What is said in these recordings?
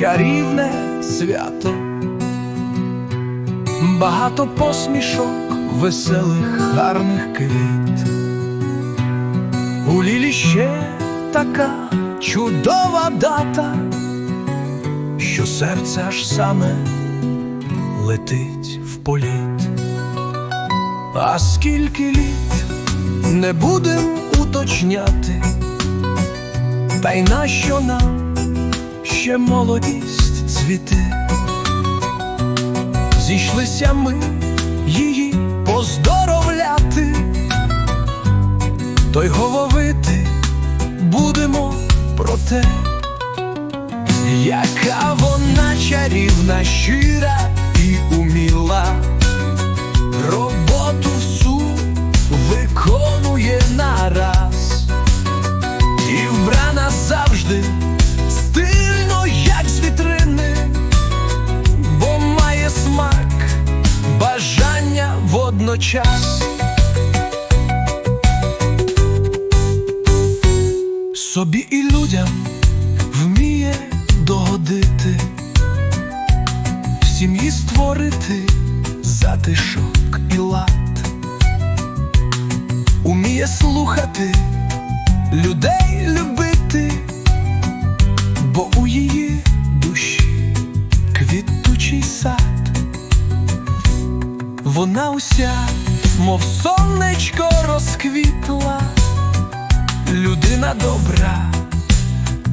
чарівне свято, багато посмішок, веселих, гарних квіт. У лілі ще така чудова дата, що серце аж саме летить в політ. А скільки літ не будем уточняти, та й нащо нам ще молодість цвіте? Зійшлися ми її поздоровляти, то й говорити будемо про те, яка вона чарівна, щира і уміла, водночас. Собі і людям вміє догодити, в сім'ї створити затишок і лад, уміє слухати, людей любити, вона уся, мов сонечко розквітла. Людина добра,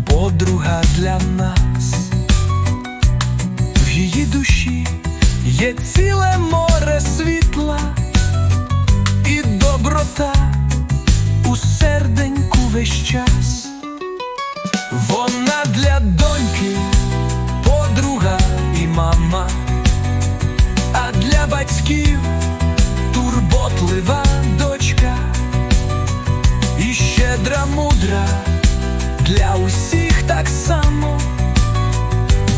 подруга для нас, в її душі є ціле море світла і доброта батьків турботлива дочка і щедра мудра для усіх так само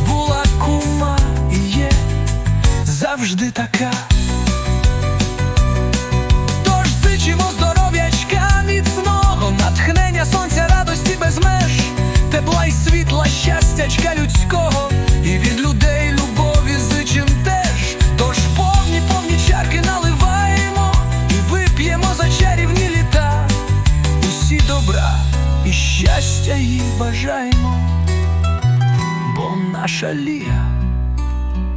була кума і є завжди така. Тож зичимо здоров'ячка міцного, натхнення сонця, радості без меж, тепла й світла, щастячка людського, добра і щастя їй бажаємо, бо наша лія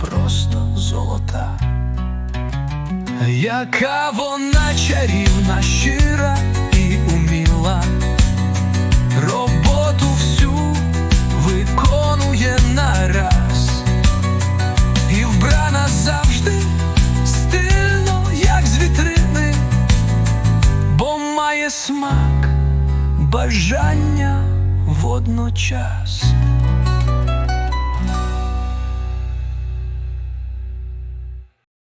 просто золота. Яка вона чарівна, щира і уміла, роботу всю виконує нараз, і вбрана завжди стильно, як з вітрини, бо має смак, бажання водночас.